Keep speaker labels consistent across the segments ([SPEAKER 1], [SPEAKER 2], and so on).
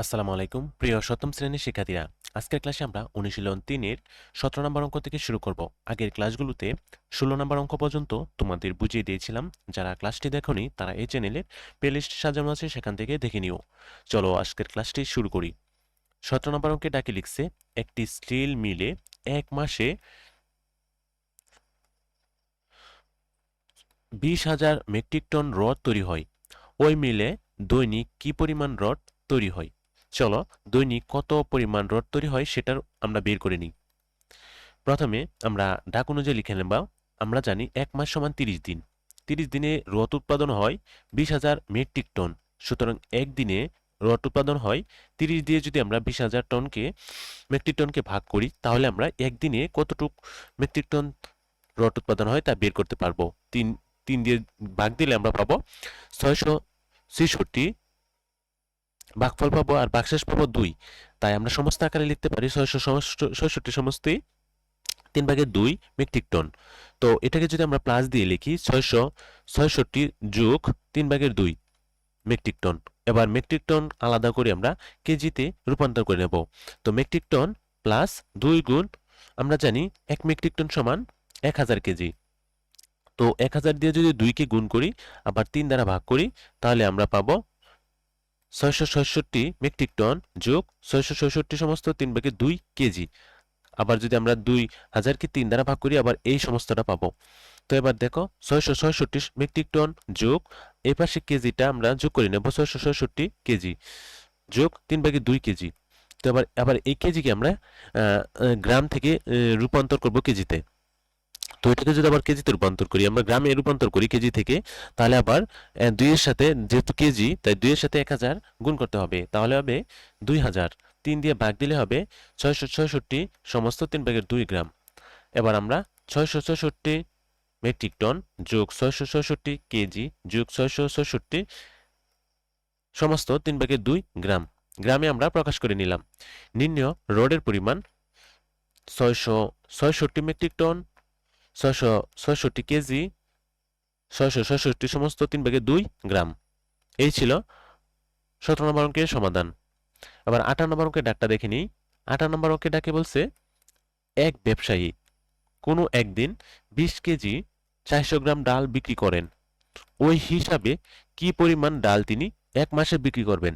[SPEAKER 1] আসসালামু আলাইকুম। প্রিয় সপ্তম শ্রেণির শিক্ষার্থীরা, আজকের ক্লাসে আমরা অনুশীলন তিনের সতেরো নম্বর অঙ্ক থেকে শুরু করব। আগের ক্লাসগুলোতে ষোলো নম্বর অঙ্ক পর্যন্ত তোমাদের বুঝিয়ে দিয়েছিলাম। যারা ক্লাসটি দেখনি, তারা এই চ্যানেলের প্লেলিস্ট সাজানো আছে, সেখান থেকে দেখে নিও। চলো আজকের ক্লাসটি শুরু করি। সতেরো নম্বর অঙ্কে ডাকে লিখছে, একটি স্টিল মিলে এক মাসে বিশ হাজার মেট্রিক টন রড তৈরি হয়। ওই মিলে দৈনিক কি পরিমাণ রড তৈরি হয়? চলো দৈনিক কত পরিমাণ রড তৈরি হয় সেটার আমরা বের করে নিই। প্রথমে আমরা ডাক অনুযায়ী লিখে নেব, আমরা জানি এক মাস সমান তিরিশ দিন। তিরিশ দিনে রথ উৎপাদন হয় বিশ হাজার মেট্রিক টন। সুতরাং একদিনে রড উৎপাদন হয় তিরিশ দিয়ে যদি আমরা বিশ হাজার টনকে, মেট্রিক টনকে ভাগ করি, তাহলে আমরা একদিনে কতটুক মেট্রিক টন রড উৎপাদন হয় তা বের করতে পারব। তিন তিন দিয়ে ভাগ দিলে আমরা পাবো ছয়শো ছেষট্টি ভাগফল পাবো আর ভাগশেষ পাবো দুই। তাই আমরা সমস্ত আকারে লিখতে পারি ছয়শো ছয়ষট্টি সমস্তই তিন ভাগের দুই মেট্রিক টন। তো এটাকে যদি আমরা প্লাস দিয়ে লিখি ছয়শো ছয়ষট্টি যোগ তিন ভাগের দুই মেট্রিক টন। এবার মেট্রিক টন আলাদা করে আমরা কেজিতে রূপান্তর করে নেব। তো মেট্রিক টন প্লাস দুই গুণ, আমরা জানি এক মেট্রিক টন সমান এক হাজার কেজি। তো এক হাজার দিয়ে যদি দুইকে গুণ করি, আবার তিন দ্বারা ভাগ করি, তাহলে আমরা পাবো ছয়শো ছয়ষট্টি মেট্রিক টন যোগ ছয়শো ছয়ষট্টি সমস্ত তিন ভাগে দুই কেজি। আবার যদি আমরা দুই হাজারকে তিন দ্বারা ভাগ করি, আবার এই সমস্তটা পাবো। তো এবার দেখো, ছয়শো ছয়ষট্টি মেট্রিক টন যোগ এই পাশে কেজিটা আমরা যোগ করে নেব ছয়শো ছয়ষট্টি কেজি যোগ তিন ভাগে দুই কেজি। তো এবার, আবার এই কেজিকে আমরা গ্রাম থেকে রূপান্তর করব কেজিতে। তো এটাকে যদি আবার কেজিতে রূপান্তর করি, আমরা গ্রামে রূপান্তর করি কেজি থেকে, তাহলে আবার দুইয়ের সাথে যেহেতু কেজি, তাই দুইয়ের সাথে এক হাজার গুণ করতে হবে। তাহলে হবে দুই হাজার। তিন দিয়ে ভাগ দিলে হবে ছয়শো ছয়ষট্টি সমস্ত তিন ভাগের দুই গ্রাম। এবার আমরা ছয়শো ছয়ষট্টি মেট্রিক টন যোগ ছয়শো ছয়ষট্টি কেজি যোগ ছয়শো ছয়ষট্টি সমস্ত তিন ভাগের দুই গ্রাম। গ্রামে আমরা প্রকাশ করে নিলাম। নিম্ন রোডের পরিমাণ ছয়শো ছয়ষট্টি মেট্রিক টন ছয়শো, ছয়ষট্টি কেজি, ছয়শো, ছয়ষট্টি সমস্ত তিন ভাগে দুই গ্রাম। এই ছিল সতেরো নম্বর অঙ্কের সমাধান। আবার আঠারো নম্বর অঙ্কের ডাকটা দেখে নিই। আঠারো নম্বর অঙ্কের ডাকে বলছে, এক ব্যবসায়ী কোনো একদিন বিশ কেজি চারশো গ্রাম ডাল বিক্রি করেন। ওই হিসাবে কি পরিমাণ ডাল তিনি এক মাসে বিক্রি করবেন?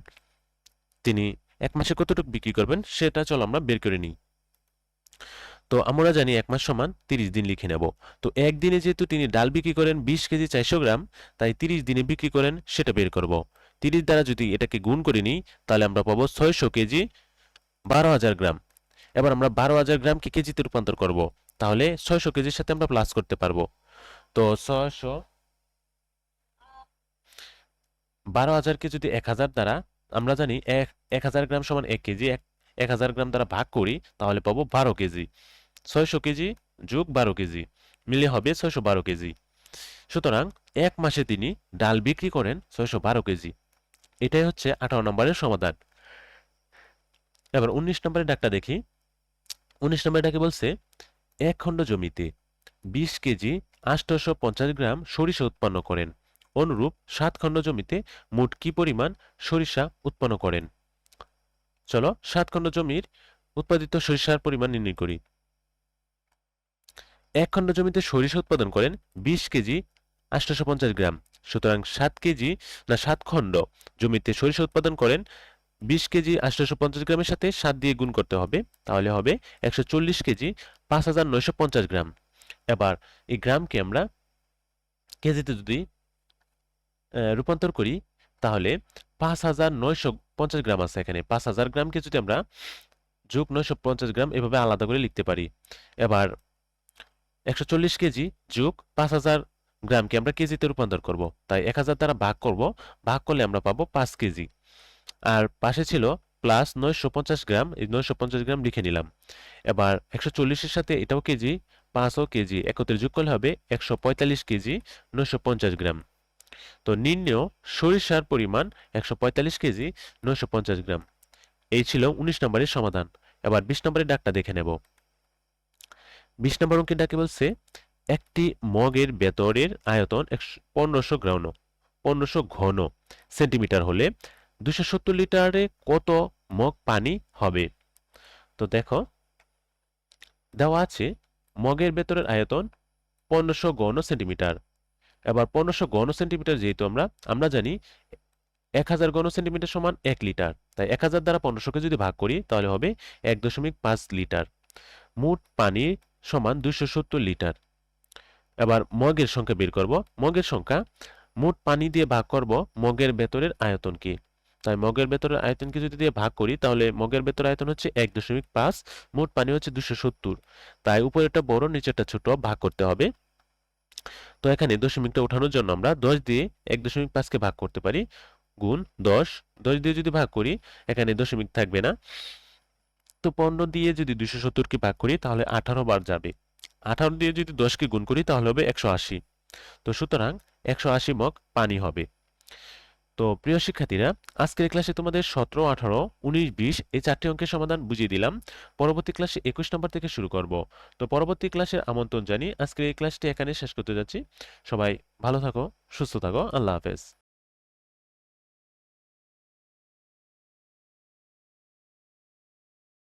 [SPEAKER 1] তিনি এক মাসে কতটুকু বিক্রি করবেন? সেটা চলো আমরা বের করে নিই। তো আমরা জানি এক মাস সমান তিরিশ দিন লিখে নেব। তো একদিনে যেহেতু তিনি ডাল বিক্রি করেন বিশ কেজি চারশো গ্রাম, তাই তিরিশ দিনে বিক্রি করেন সেটা বের করব। তিরিশ দ্বারা যদি এটাকে গুণ করে নিই, তাহলে আমরা পাবো ছয়শো কেজি বারো হাজার গ্রাম। এবার আমরা বারো হাজার গ্রামকে কেজিতে রূপান্তর করব। তাহলে ছয়শো কেজির সাথে আমরা প্লাস করতে পারব। তো ছয়শো বারো হাজারকে যদি এক হাজার দ্বারা, আমরা জানি এক এক হাজার গ্রাম সমান এক কেজি, এক এক হাজার গ্রাম দ্বারা ভাগ করি, তাহলে পাবো বারো কেজি। ছয়শো কেজি যোগ বারো কেজি, মিলে হবে ছয়শো বারো কেজি। সুতরাং এক মাসে তিনি ডাল বিক্রি করেন ছয়শো বারো কেজি। এটাই হচ্ছে আঠারো নম্বরের সমাধান। এবার উনিশ নম্বরের ডাকটা দেখি। উনিশ নম্বরের ডাকে বলছে, এক খণ্ড জমিতে বিশ কেজি আষ্টশো পঞ্চাশ গ্রাম সরিষা উৎপন্ন করেন। অনুরূপ সাত খণ্ড জমিতে মোট কি পরিমাণ সরিষা উৎপন্ন করেন? চলো সাত খণ্ড জমির উৎপাদিত সরিষার পরিমাণ নির্ণয় করি। এক খণ্ড জমিতে সরিষা উৎপাদন করেন বিশ কেজি আটশোশো পঞ্চাশ গ্রাম। সুতরাং সাত কেজি না সাত খণ্ড জমিতে সরিষা উৎপাদন করেন বিশ কেজি আটশোশো পঞ্চাশ গ্রামের সাথে সাত দিয়ে গুণ করতে হবে, তাহলে হবে একশো চল্লিশ কেজি পাঁচ হাজার নয়শো পঞ্চাশ গ্রাম। এবার এই গ্রামকে আমরা কেজিতে যদি রূপান্তর করি, তাহলে পাঁচ হাজার নয়শো পঞ্চাশ গ্রাম আছে এখানে। পাঁচ হাজার গ্রামকে যদি আমরা যোগ নয়শো পঞ্চাশ গ্রাম এভাবে আলাদা করে লিখতে পারি। এবার একশো চল্লিশ কেজি যোগ পাঁচ হাজার গ্রামকে আমরা কেজিতে রূপান্তর করব। তাই এক হাজার দ্বারা ভাগ করব। ভাগ করলে আমরা পাবো পাঁচ কেজি। আর পাশে ছিল প্লাস নয়শো পঞ্চাশ গ্রাম, এই নয়শো পঞ্চাশ গ্রাম লিখে নিলাম। এবার একশো চল্লিশের সাথে এটাও কেজি, পাঁচও কেজি, একত্রে যোগ করলে হবে একশো পঁয়তাল্লিশ কেজি, নয়শো পঞ্চাশ গ্রাম। তো নির্ণেয় সরিষার পরিমাণ একশো পঁয়তাল্লিশ কেজি, নয়শো পঞ্চাশ গ্রাম। এই ছিল উনিশ নম্বরের সমাধান। এবার বিশ নম্বরের ডাকটা দেখে নেব। বিশ নম্বর অঙ্কের ডাকে বলছে, একটি মগের ভেতরের আয়তন পনেরোশো গ্রাউন পনেরোশো ঘন সেন্টিমিটার হলে দুশো সত্তর লিটারে কত মগ পানি হবে? তো দেখো, দেওয়া আছে মগের ভেতরের আয়তন পনেরোশো গণ সেন্টিমিটার। এবার পনেরোশো গণ সেন্টিমিটার যেহেতু আমরা আমরা জানি এক হাজার গণ সেন্টিমিটার সমান এক লিটার। তাই এক হাজার দ্বারা পনেরোশোকে যদি ভাগ করি, তাহলে হবে এক দশমিক পাঁচ লিটার। মোট পানি সমান দুশো সত্তর লিটার। এবার মগের সংখ্যা বের করব। মগের সংখ্যা, মোট পানি দিয়ে ভাগ করব মগের ভেতরের আয়তনকে। তাই মগের ভেতরের আয়তনকে যদি দিয়ে ভাগ করি, তাহলে মগের ভেতরের আয়তন হচ্ছে এক দশমিক পাঁচ, মোট পানি হচ্ছে দুশো সত্তর। তাই উপরেরটা বড়, নিচেরটা ছোট, ভাগ করতে হবে। তো এখানে দশমিকটা ওঠানোর জন্য আমরা দশ দিয়ে এক দশমিক পাঁচকে ভাগ করতে পারি। গুণ দশ। দশ দিয়ে যদি ভাগ করি, এখানে দশমিক থাকবে না। তো পনেরো দিয়ে যদি দুশো সত্তরকে ভাগ করি, তাহলে আঠারো বার যাবে। আঠারো দিয়ে যদি দশকে গুণ করি, তাহলে হবে একশো আশি। তো সুতরাং একশো আশি মগ পানি হবে। তো প্রিয় শিক্ষার্থীরা, আজকের ক্লাসে তোমাদের সতেরো, আঠারো, উনিশ, বিশ এই চারটি অঙ্কের সমাধান বুঝিয়ে দিলাম। পরবর্তী ক্লাসে একুশ নম্বর থেকে শুরু করব। তো পরবর্তী ক্লাসের আমন্ত্রণ জানিয়ে আজকের এই ক্লাসটি এখানে শেষ করতে যাচ্ছি। সবাই ভালো থাকো, সুস্থ থাকো। আল্লাহ হাফেজ।